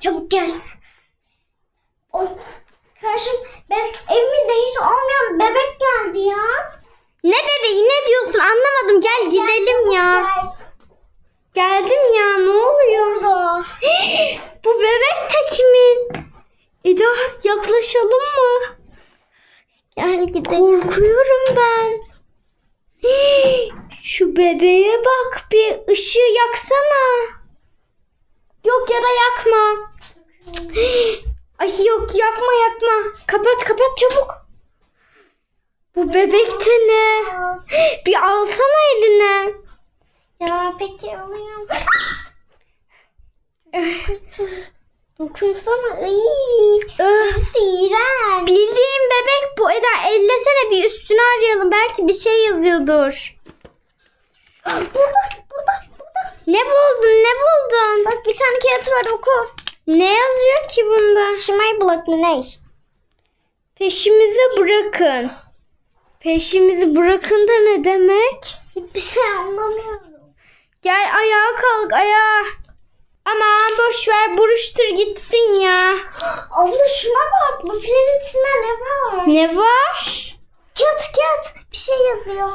Çabuk gel. O karşım ben evimizde hiç olmayan bebek geldi ya. Ne dedi? Ne diyorsun? Anlamadım. Gel gidelim ya. Geldim ya. Ne oluyor? Bu bebek de kimin? Eda yaklaşalım mı? Gel gidelim. Korkuyorum ben. Şu bebeğe bak bir ışığı yaksana. Yok ya da yakma. Ay yok yakma yakma. Kapat kapat çabuk. Bu bebek de ne? Bir alsana eline. Ya peki alayım. Dokunsana. Iy, Öh, iğrenç. Bildiğim bebek bu. Eda ellesene bir üstünü arayalım. Belki bir şey yazıyordur. Burada, burada, burada. Ne buldun ne buldun? Bak bir tane kağıt var oku. Ne yazıyor ki bunda? Şimay bulak mı ne? Peşimizi bırakın. Peşimizi bırakın da ne demek? Hiçbir şey anlamıyorum. Gel ayağa kalk ayağa. Aman boş ver buruştur gitsin ya. Abla şuna bak. Bu filenin içinde ne var? Ne var? Kağıt kağıt. Bir şey yazıyor.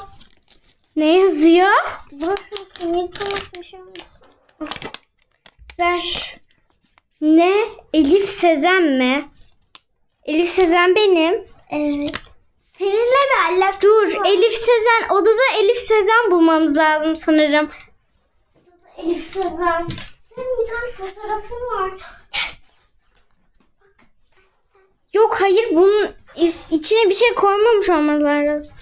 Ne yazıyor? Burası şey olmasın. Ver. Ne? Elif Sezen mi? Elif Sezen benim. Evet. Seninle bir alakası Dur var. Elif Sezen odada Elif Sezen bulmamız lazım sanırım. Elif Sezen. Senin bir tane fotoğrafın var. Yok hayır bunun içine bir şey koymamış olmaları lazım.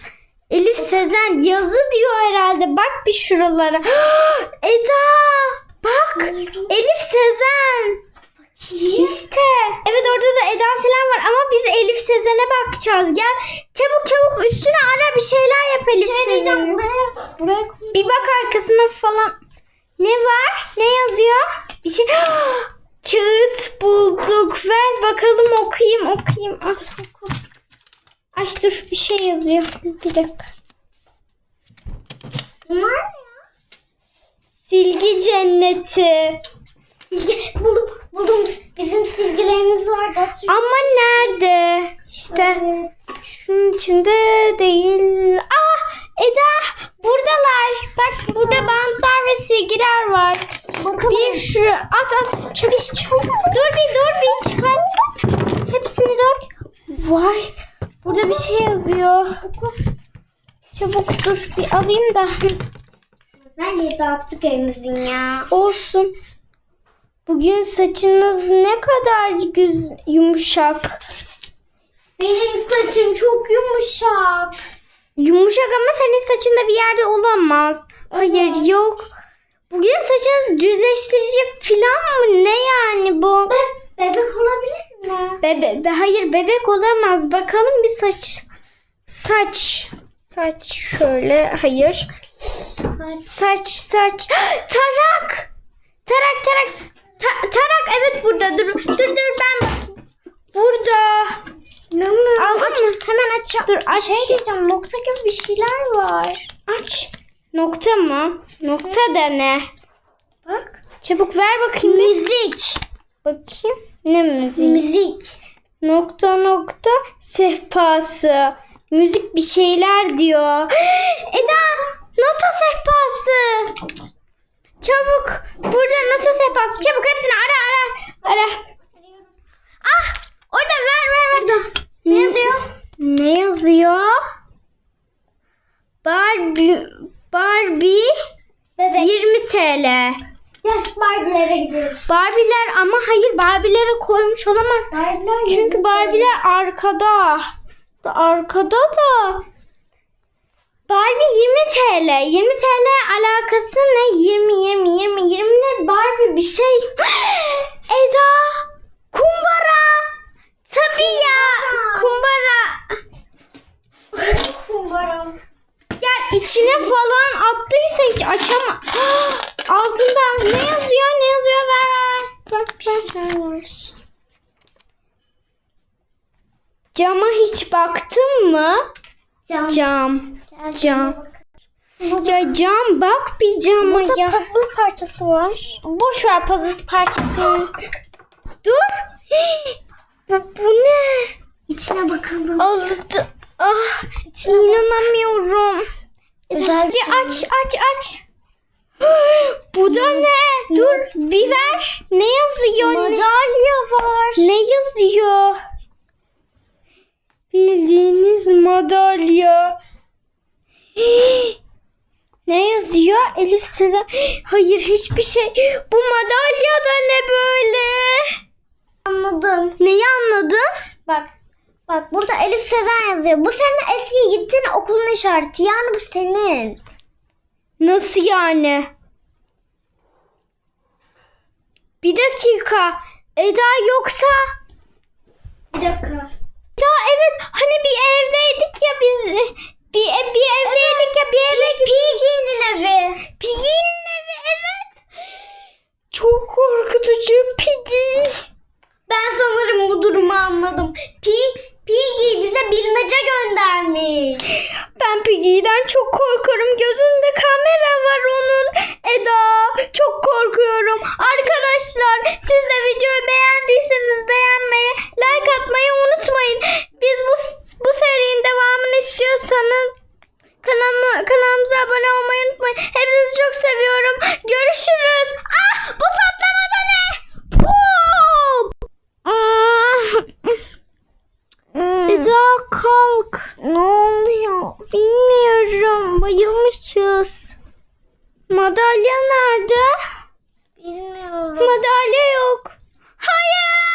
Elif Sezen yazı diyor herhalde. Bak bir şuralara. Eda bak Elif Sezen. İşte. Evet orada da Eda Selen var ama biz Elif Sezen'e bakacağız. Gel çabuk çabuk üstüne ara bir şeyler yap Elif şey buraya. Buraya koy. Bir bak arkasına falan. Ne var? Ne yazıyor? Bir şey. Kağıt bulduk. Ver bakalım okuyayım okuyayım. Al oku. Ay dur bir şey yazıyor. Bir dakika. Bunlar ya? Silgi cenneti. Silgi. Buldum. Buldum. Bizim silgilerimiz vardı. Ama nerede? İşte musun? şunun içinde değil. Ah Eda buradalar. Bak burada bantlar ve silgiler var. Bakalım. Bir şu at at çabuk. Dur bir dur bir çıkart. Hepsini dök. Vay şey yazıyor. Çabuk dur bir alayım da. Nerede dağıttık elimizin ya? Olsun. Bugün saçınız ne kadar güz yumuşak. Benim saçım çok yumuşak. Yumuşak ama senin saçında bir yerde olamaz. Hayır yok. Bugün saçınız düzleştirici falan mı? Ne yani bu? Be- bebek olabilir? Bebe, be, hayır bebek olamaz. Bakalım bir saç. Saç. Saç şöyle. Hayır. Saç saç. Tarak. Tarak tarak. Ta- tarak evet burada. Dur dur dur ben bakayım. Burada. İnanmıyorum. Aldın aç, mı? Hemen aç. Dur aç. Şey diyeceğim nokta gibi bir şeyler var. Aç. Nokta mı? Nokta da ne? Bak. Çabuk ver bakayım. Müzik. Bakayım. Ne müziği? Müzik. Nokta nokta sehpası. Müzik bir şeyler diyor. Eda nota sehpası. Çabuk. Burada nota sehpası. Çabuk hepsini ara ara. Ara. Ah orada ver ver ver. Ne yazıyor? Ne yazıyor? Barbie Barbie Bebek. 20 TL. Gel Barbie'lere gidiyoruz. Barbiler ama hayır Barbie'lere koymuş olamaz. Barbie'ler Çünkü Barbie'ler arkada. Arkada da. Barbie 20 TL. 20 TL alakası ne? 20 20 20 20 ne? Barbie bir şey. Eda. Kumbara. Tabii ya. Kumbara. Kumbaram. Gel içine falan attıysa hiç açama. Altında ne yazıyor? Ne yazıyor? Ver ver. Bak bir şeyler var. Cama hiç baktın mı? Cam. Cam. Gel, Cam. Burada, Ya cam bak bir cama burada ya. puzzle parçası var. Boş ver puzzle parçasını. Dur. Bu, bu ne? İçine bakalım. Aldı. Ah, inanamıyorum. Özel Bir aç aç aç. Bu da ne? Dur bir ver. Ne yazıyor? Ne, Madalya var. ne yazıyor? Bildiğiniz madalya. Ne yazıyor? Elif Sezen. Hayır hiçbir şey. Bu madalya da ne böyle? Anladım. Neyi anladın? Bak. Bak burada Elif Sezen yazıyor. Bu senin eski gittiğin okulun işareti. Yani bu senin. Nasıl yani? Bir dakika. Eda yoksa Bir dakika. Ya evet hani bir evdeydik ya biz bir bir evdeydik ya bir eve Piggy'nin evi. Piggy'nin evi evet. Çok korkutucu Piggy. Ben sanırım bu durumu anladım. Pi, Piggy bize bilmece göndermiş. Ben Piggy'den çok korkuyorum. Gözünde kamera Arkadaşlar siz de videoyu beğendiyseniz beğenmeyi, like atmayı unutmayın. Biz bu, bu serinin devamını istiyorsanız kanalıma, kanalımıza abone olmayı unutmayın. Hepinizi çok seviyorum. Görüşürüz. Ah bu patlama da ne? Pum! Ah. Eda kalk. Ne oluyor? Bilmiyorum. Bayılmışız. Madalya nerede? Bilmiyorum. Madalya yok. Hayır.